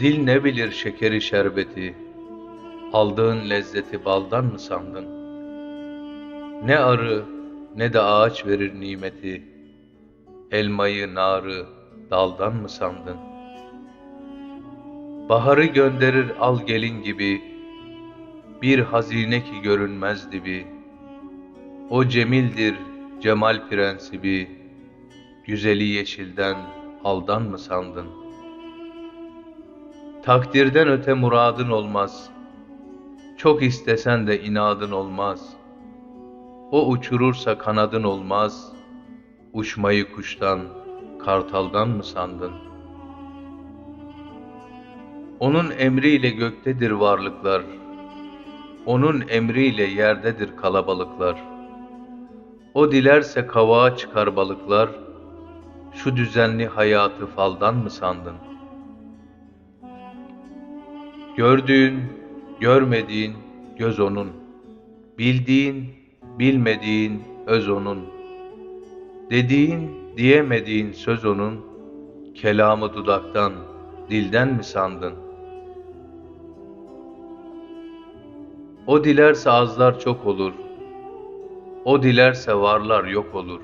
Dil ne bilir şekeri şerbeti, aldığın lezzeti baldan mı sandın? Ne arı ne de ağaç verir nimeti, elmayı narı daldan mı sandın? Baharı gönderir al gelin gibi, bir hazine ki görünmez dibi. O cemildir cemal prensibi, güzeli yeşilden haldan mı sandın? Takdirden öte muradın olmaz. Çok istesen de inadın olmaz. O uçurursa kanadın olmaz. Uçmayı kuştan, kartaldan mı sandın? Onun emriyle göktedir varlıklar. Onun emriyle yerdedir kalabalıklar. O dilerse kavağa çıkar balıklar. Şu düzenli hayatı faldan mı sandın? Gördüğün, görmediğin göz onun. Bildiğin, bilmediğin öz onun. Dediğin, diyemediğin söz onun. Kelamı dudaktan, dilden mi sandın? O dilerse azlar çok olur. O dilerse varlar yok olur.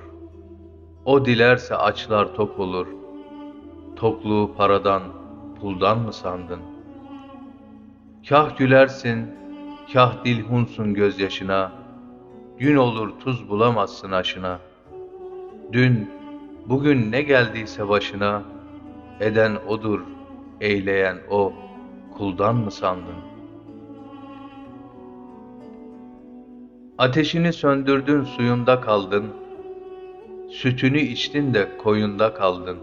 O dilerse açlar tok olur. Tokluğu paradan, puldan mı sandın? Kah gülersin, kah dilhunsun gözyaşına. Gün olur tuz bulamazsın aşına. Dün, bugün ne geldiyse başına, eden odur, eyleyen o, kuldan mı sandın? Ateşini söndürdün suyunda kaldın, sütünü içtin de koyunda kaldın.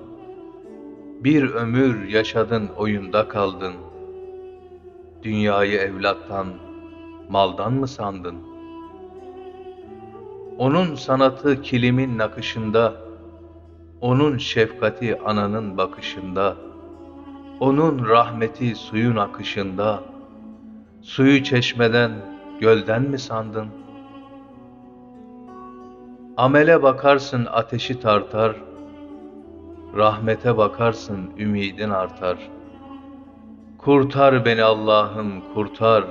Bir ömür yaşadın oyunda kaldın. Dünyayı evlattan, maldan mı sandın? Onun sanatı kilimin nakışında, onun şefkati ananın bakışında, onun rahmeti suyun akışında, suyu çeşmeden, gölden mi sandın? Amele bakarsın ateşi tartar, rahmete bakarsın ümidin artar. Kurtar beni Allah'ım kurtar,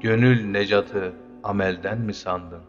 gönül necatı amelden mi sandın?